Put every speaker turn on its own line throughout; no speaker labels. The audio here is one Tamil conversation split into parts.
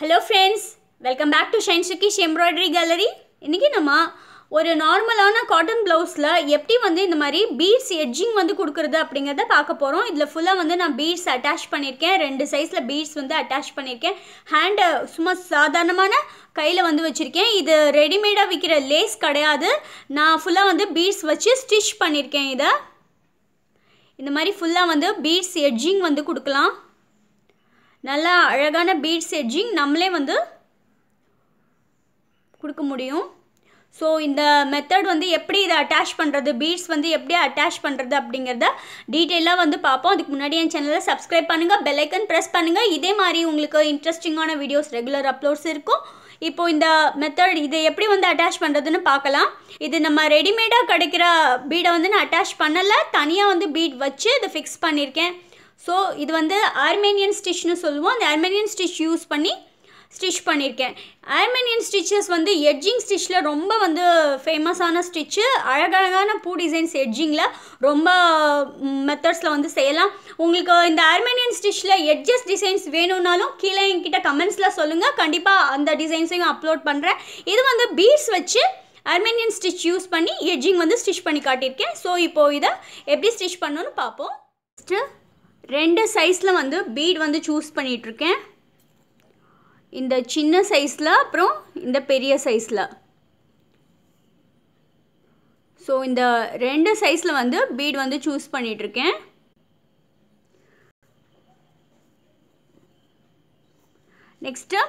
Hello friends welcome back to shine சுக்கிஷ் embroidery gallery இன்றைக்கி நம்ம ஒரு நார்மலான காட்டன் ப்ளவுஸில் எப்படி வந்து இந்த மாதிரி பீட்ஸ் எட்ஜிங் வந்து கொடுக்குறது அப்படிங்கிறத பார்க்க போகிறோம் இதில் ஃபுல்லாக வந்து நான் பீட்ஸ் அட்டாச் பண்ணியிருக்கேன். ரெண்டு சைஸில் பீட்ஸ் வந்து அட்டாச் பண்ணியிருக்கேன். ஹேண்டு சும்மா சாதாரணமான கையில் வந்து வச்சுருக்கேன். இது ரெடிமேடாக விற்கிற லேஸ் கிடையாது. நான் ஃபுல்லாக வந்து பீட்ஸ் வச்சு ஸ்டிச் பண்ணியிருக்கேன் இதை. இந்த மாதிரி ஃபுல்லாக வந்து பீட்ஸ் எட்ஜிங் வந்து கொடுக்கலாம். நல்லா அழகான பீட்ஸ் எட்ஜிங் நம்மளே வந்து கொடுக்க முடியும். ஸோ இந்த மெத்தட் வந்து எப்படி இதை அட்டாச் பண்ணுறது பீட்ஸ் வந்து எப்படி அட்டாச் பண்ணுறது அப்படிங்கிறத டீட்டெயிலாக வந்து பார்ப்போம். அதுக்கு முன்னாடி என் சேனலை சப்ஸ்கிரைப் பண்ணுங்கள் பெல்லைக்கன் ப்ரெஸ் பண்ணுங்கள் இதே மாதிரி உங்களுக்கு இன்ட்ரெஸ்டிங்கான வீடியோஸ் ரெகுலர் அப்லோட்ஸ் இருக்கும். இப்போ இந்த மெத்தட் இதை எப்படி வந்து அட்டாச் பண்ணுறதுன்னு பார்க்கலாம். இது நம்ம ரெடிமேடாக கிடைக்கிற பீடை வந்து நான் அட்டாச் பண்ணலை. தனியாக வந்து பீட் வச்சு இதை ஃபிக்ஸ் பண்ணியிருக்கேன் ஸோ இது வந்து ஆர்மேனியன் ஸ்டிச்னு சொல்லுவோம். அந்த ஆர்மேனியன் ஸ்டிச் யூஸ் பண்ணி ஸ்டிச் பண்ணியிருக்கேன் ஆர்மேனியன் ஸ்டிச்சஸ் வந்து எட்ஜிங் ஸ்டிச்சில் ரொம்ப வந்து ஃபேமஸான ஸ்டிச்சு அழகழகான பூ டிசைன்ஸ் எட்ஜிங்கில் ரொம்ப மெத்தட்ஸில் வந்து செய்யலாம். உங்களுக்கு இந்த ஆர்மேனியன் ஸ்டிச்சில் எட்ஜஸ் டிசைன்ஸ் வேணும்னாலும் கீழே என்கிட்ட கமெண்ட்ஸில் சொல்லுங்கள் கண்டிப்பாக அந்த டிசைன்ஸையும் அப்லோட் பண்ணுறேன் இது வந்து பீட்ஸ் வச்சு ஆர்மேனியன் ஸ்டிச் யூஸ் பண்ணி எட்ஜிங் வந்து ஸ்டிச் பண்ணி காட்டியிருக்கேன். ஸோ இப்போது இதை எப்படி ஸ்டிச் பண்ணணும்னு பார்ப்போம். ஃபஸ்ட்டு ரெண்டு சைஸில் வந்து பீட் வந்து சூஸ் பண்ணிகிட்ருக்கேன் இந்த சின்ன சைஸில் அப்புறம் இந்த பெரிய சைஸில் ஸோ இந்த ரெண்டு சைஸில் வந்து பீட் வந்து சூஸ் பண்ணிகிட்ருக்கேன் நெக்ஸ்ட்டு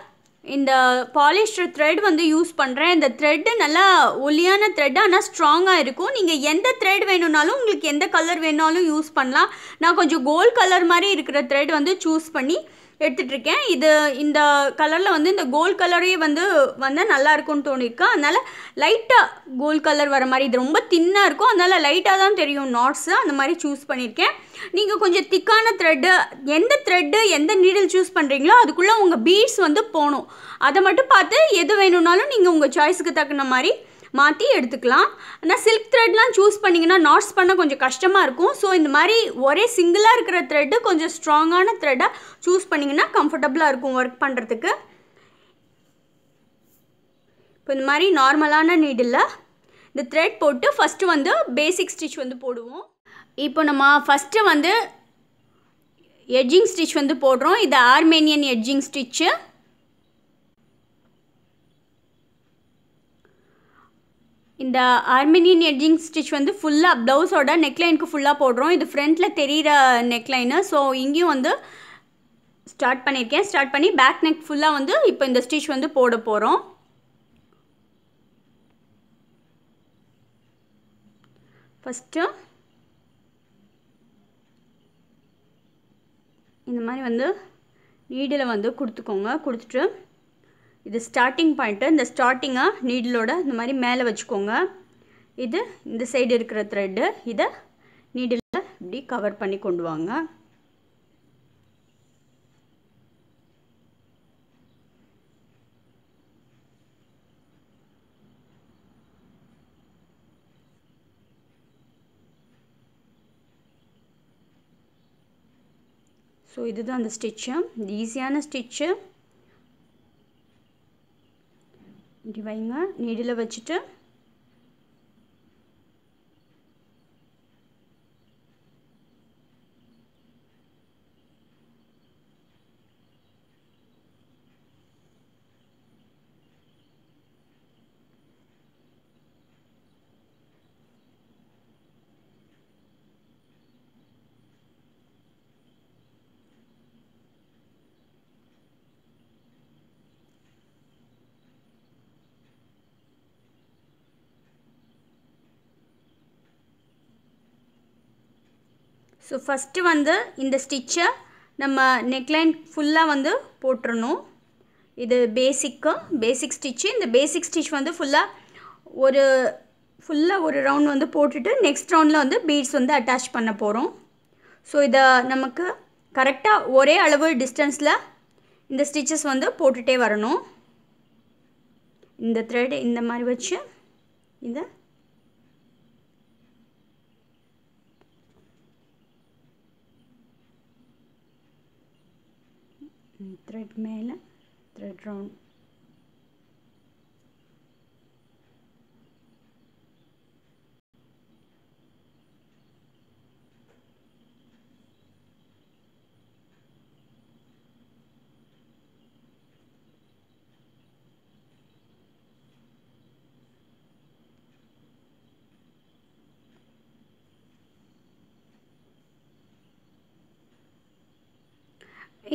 இந்த பாலிஸ்டர் த்ரெட் வந்து யூஸ் பண்ணுறேன் இந்த த்ரெட்டு நல்லா ஒலியான த்ரெட் ஆனால் ஸ்ட்ராங்காக இருக்கும். நீங்கள் எந்த த்ரெட் வேணும்னாலும் உங்களுக்கு எந்த கலர் வேணாலும் யூஸ் பண்ணலாம். நான் கொஞ்சம் கோல்ட் கலர் மாதிரி இருக்கிற த்ரெட் வந்து சூஸ் பண்ணி எடுத்துகிட்ருக்கேன் இது இந்த கலரில் வந்து இந்த கோல்ட் கலரே வந்து வந்தால் நல்லா இருக்கும்னு தோணிருக்கு. அதனால் லைட்டாக கோல்ட் கலர் வர மாதிரி இது ரொம்ப தின்னாக இருக்கும். அதனால் லைட்டாக தான் தெரியும் நாட்ஸு அந்த மாதிரி சூஸ் பண்ணியிருக்கேன் நீங்கள் கொஞ்சம் திக்கான த்ரெட்டு எந்த த்ரெட்டு எந்த நீடில் சூஸ் பண்ணுறீங்களோ அதுக்குள்ளே உங்கள் பீட்ஸ் வந்து போகணும். அதை மட்டும் பார்த்து எது வேணும்னாலும் நீங்கள் உங்கள் சாய்ஸுக்கு தகுந்த மாதிரி மாற்றி எடுத்துக்கலாம். ஆனால் சில்க் த்ரெட்லாம் சூஸ் பண்ணிங்கன்னா நாட்ஸ் பண்ண கொஞ்சம் கஷ்டமாக இருக்கும். ஸோ இந்த மாதிரி ஒரே சிங்கிளாக இருக்கிற த்ரெட்டு கொஞ்சம் ஸ்ட்ராங்கான த்ரெட்டாக சூஸ் பண்ணிங்கன்னா கம்ஃபர்டபுளாக இருக்கும் ஒர்க் பண்ணுறதுக்கு இப்போ இந்த மாதிரி நார்மலான நீடில் இந்த த்ரெட் போட்டு ஃபஸ்ட்டு வந்து பேசிக் ஸ்டிச் வந்து போடுவோம். இப்போ நம்ம ஃபஸ்ட்டு வந்து எட்ஜிங் ஸ்டிச் வந்து போடுறோம். இது ஆர்மேனியன் எட்ஜிங் ஸ்டிச்சு இந்த ஆர்மேனியன் எட்ஜிங் ஸ்டிச் வந்து ஃபுல்லாக ப்ளவுஸோட நெக்லைனுக்கு ஃபுல்லாக போடுறோம். இது ஃப்ரண்ட்டில் தெரிகிற நெக்லைனு ஸோ இங்கேயும் வந்து ஸ்டார்ட் பண்ணியிருக்கேன் ஸ்டார்ட் பண்ணி பேக் நெக் ஃபுல்லாக வந்து இப்போ இந்த ஸ்டிச் வந்து போட போகிறோம் ஃபஸ்ட்டு இந்த மாதிரி வந்து நீடில் வந்து கொடுத்துக்கோங்க. கொடுத்துட்டு இது ஸ்டார்டிங் பாயிண்ட்டு இந்த ஸ்டார்டிங்காக நீடிலோட இந்த மாதிரி மேலே வச்சுக்கோங்க. இது இந்த சைடு இருக்கிற த்ரெட்டு இதை நீடில் இப்படி கவர் பண்ணி கொண்டு வாங்க. ஸோ இதுதான் அந்த ஸ்டிச்சு இந்த ஈஸியான ஸ்டிச்சு இப்படி வைங்க. நீடில் வச்சுட்டு ஸோ ஃபஸ்ட்டு வந்து இந்த ஸ்டிச்சை நம்ம நெக்லைன் ஃபுல்லாக வந்து போட்டுடணும் இது பேசிக்கு பேசிக் ஸ்டிச்சு இந்த பேசிக் ஸ்டிச் வந்து ஃபுல்லாக ஒரு ஃபுல்லாக ஒரு ரவுண்ட் வந்து போட்டுட்டு நெக்ஸ்ட் ரவுண்டில் வந்து பீட்ஸ் வந்து அட்டாச் பண்ண போகிறோம் ஸோ இதை நமக்கு கரெக்டாக ஒரே அளவு டிஸ்டன்ஸில் இந்த ஸ்டிச்சஸ் வந்து போட்டுகிட்டே வரணும். இந்த த்ரெட் இந்த மாதிரி வச்சு இதை த்ரெட் மேலே த்ரெட் ரவுண்ட்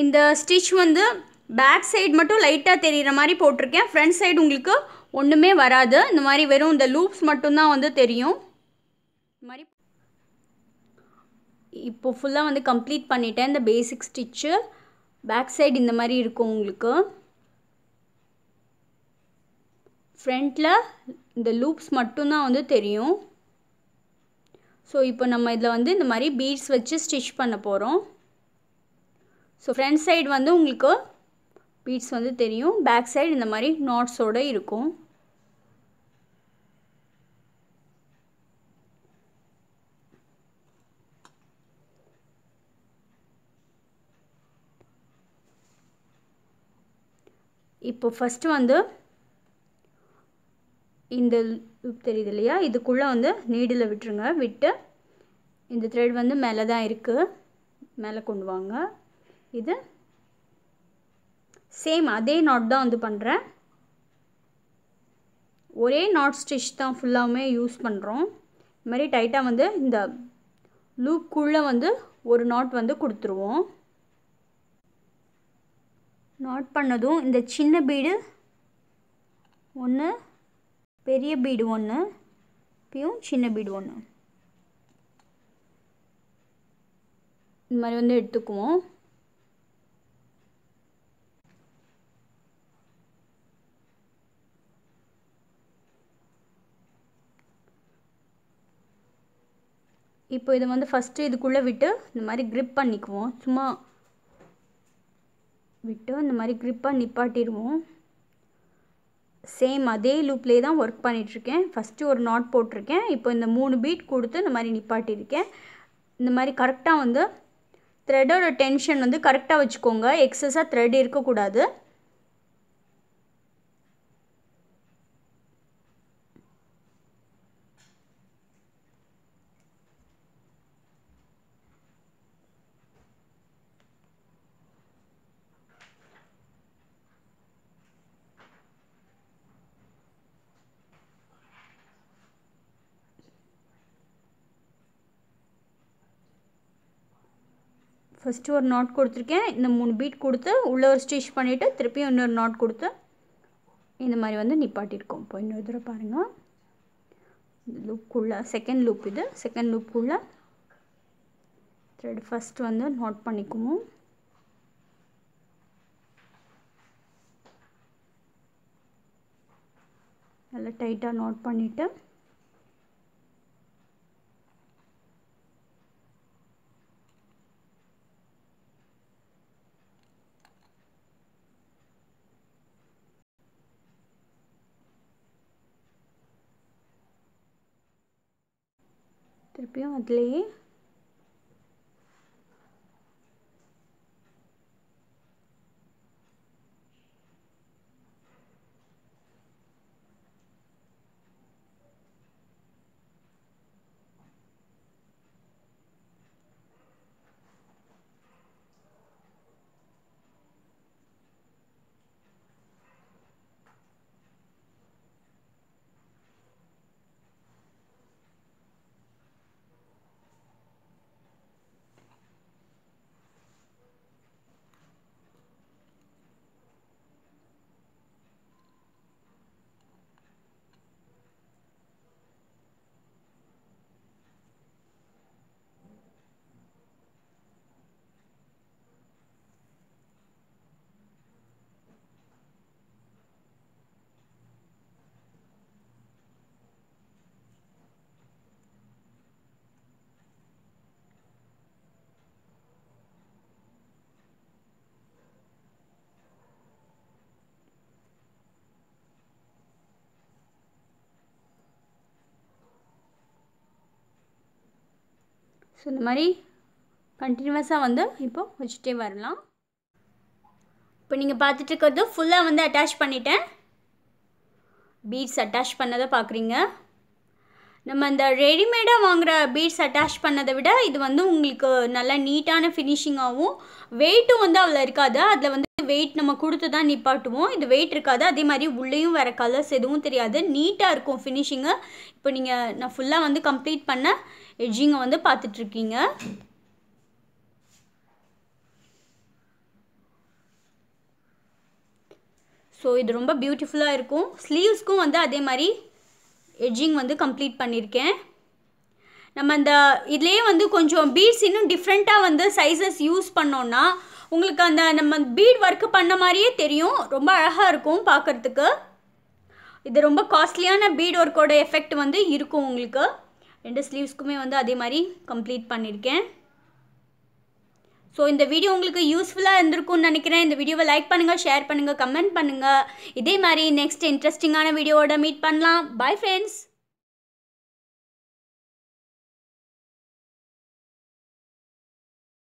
இந்த ஸ்டிச் வந்து பேக் சைடு மட்டும் லைட்டாக தெரிகிற மாதிரி போட்டிருக்கேன். ஃப்ரண்ட் சைடு உங்களுக்கு ஒன்றுமே வராது. இந்த மாதிரி வெறும் இந்த லூப்ஸ் மட்டும்தான் வந்து தெரியும். இந்த மாதிரி இப்போ ஃபுல்லாக வந்து கம்ப்ளீட் பண்ணிட்டேன். இந்த பேசிக் ஸ்டிச்சு பேக் சைடு இந்த மாதிரி இருக்கும் உங்களுக்கு. ஃப்ரண்ட்டில் இந்த லூப்ஸ் மட்டும்தான் வந்து தெரியும். ஸோ இப்போ நம்ம இதில் வந்து இந்த மாதிரி பீட்ஸ் வச்சு ஸ்டிச் பண்ண போகிறோம் ஸோ ஃப்ரண்ட் சைடு வந்து உங்களுக்கு பீட்ஸ் வந்து தெரியும். பேக் சைடு இந்த மாதிரி நாட்ஸோடு இருக்கும். இப்போ ஃபஸ்ட்டு வந்து இந்த தெரியுது இல்லையா? இதுக்குள்ளே வந்து நீடில் விட்டுருங்க. விட்டு இந்த த்ரெட் வந்து மேலே தான் இருக்குது மேலே கொண்டு வாங்க. இது? சேம் அதே நாட் தான் வந்து பண்ணுறேன் ஒரே நாட் ஸ்டிச் தான் ஃபுல்லாகவுமே யூஸ் பண்ணுறோம் இது மாதிரி டைட்டாக வந்து இந்த லூக்குள்ளே வந்து ஒரு நாட் வந்து கொடுத்துருவோம். நாட் பண்ணதும் இந்த சின்ன பீடு ஒன்று பெரிய பீடு ஒன்று இப்பயும் சின்ன பீடு ஒன்று இந்த மாதிரி வந்து எடுத்துக்குவோம். இப்போ இதை வந்து ஃபஸ்ட்டு இதுக்குள்ளே விட்டு இந்த மாதிரி க்ரிப் பண்ணிக்குவோம் சும்மா விட்டு இந்த மாதிரி க்ரிப்பாக நிப்பாட்டிடுவோம். சேம் அதே லூப்லேயே தான் ஒர்க் பண்ணிகிட்ருக்கேன் ஃபஸ்ட்டு ஒரு நாட் போட்டிருக்கேன். இப்போ இந்த மூணு பீட் கொடுத்து இந்த மாதிரி நிப்பாட்டியிருக்கேன். இந்த மாதிரி கரெக்டாக வந்து த்ரெட்டோட டென்ஷன் வந்து கரெக்டாக வச்சுக்கோங்க. எக்ஸஸாக த்ரெட் இருக்கக்கூடாது. ஃபஸ்ட்டு ஒரு நாட் கொடுத்துருக்கேன். இந்த மூணு பீட் கொடுத்து உள்ளே ஒரு ஸ்டிச் பண்ணிவிட்டு திருப்பியும் இன்னொரு நாட் கொடுத்து இந்த மாதிரி வந்து நிப்பாட்டியிருக்கோம். இப்போ இன்னொரு தடவை பாருங்கள் இந்த லூப்புக்குள்ளே செகண்ட் லூப் இது. செகண்ட் லூப்புக்குள்ளே த்ரெட் ஃபஸ்ட் வந்து நோட் பண்ணிக்குவோம் நல்லா டைட்டாக நோட் பண்ணிவிட்டு திருப்பியும் அதுலேயே ஸோ இந்த மாதிரி கண்டினியூவஸாக வந்து இப்போ வச்சுட்டே வரலாம். இப்போ நீங்கள் பார்த்துட்டு இருக்கிறது ஃபுல்லாக வந்து அட்டாச் பண்ணிட்டேன். பீட்ஸ் அட்டாச் பண்ணதை பார்க்குறீங்க. நம்ம இந்த ரெடிமேடாக வாங்குகிற பீட்ஸ் அட்டாச் பண்ணதை விட இது வந்து உங்களுக்கு நல்லா நீட்டான ஃபினிஷிங்காகவும் வெயிட்டும் வந்து அவ்வளோ இருக்காது. அதில் வந்து வெயிட் நம்ம கொடுத்து தான் நிப்பாட்டுவோம். இது வெயிட் இருக்காது. அதே மாதிரி உள்ளேயும் வேறு கலர்ஸ் எதுவும் தெரியாது. நீட்டாக இருக்கும் ஃபினிஷிங்கு இப்போ நீங்கள் நான் ஃபுல்லாக வந்து கம்ப்ளீட் பண்ண எட்ஜிங்கை வந்து பார்த்துட்ருக்கீங்க. ஸோ இது ரொம்ப பியூட்டிஃபுல்லாக இருக்கும். ஸ்லீவ்ஸ்க்கும் வந்து அதே மாதிரி எட்ஜிங் வந்து கம்ப்ளீட் பண்ணியிருக்கேன் நம்ம அந்த இதுலேயே வந்து கொஞ்சம் பீட்ஸ் இன்னும் டிஃப்ரெண்ட்டாக வந்து சைஸஸ் யூஸ் பண்ணோன்னா உங்களுக்கு அந்த நம்ம பீட் ஒர்க்கு பண்ண மாதிரியே தெரியும். ரொம்ப அழகாக இருக்கும் பார்க்குறதுக்கு. இது ரொம்ப காஸ்ட்லியான பீட் ஒர்க்கோட எஃபெக்ட் வந்து இருக்கும் உங்களுக்கு. ரெண்டு ஸ்லீவ்ஸ்க்குமே வந்து அதே மாதிரி கம்ப்ளீட் பண்ணியிருக்கேன் ஸோ இந்த வீடியோ உங்களுக்கு யூஸ்ஃபுல்லாக இருந்திருக்கும்னு நினைக்கிறேன். இந்த வீடியோவை லைக் பண்ணுங்கள் ஷேர் பண்ணுங்கள் கமெண்ட் பண்ணுங்கள் இதே மாதிரி நெக்ஸ்ட் இன்ட்ரெஸ்டிங்கான வீடியோவோட மீட் பண்ணலாம். Bye friends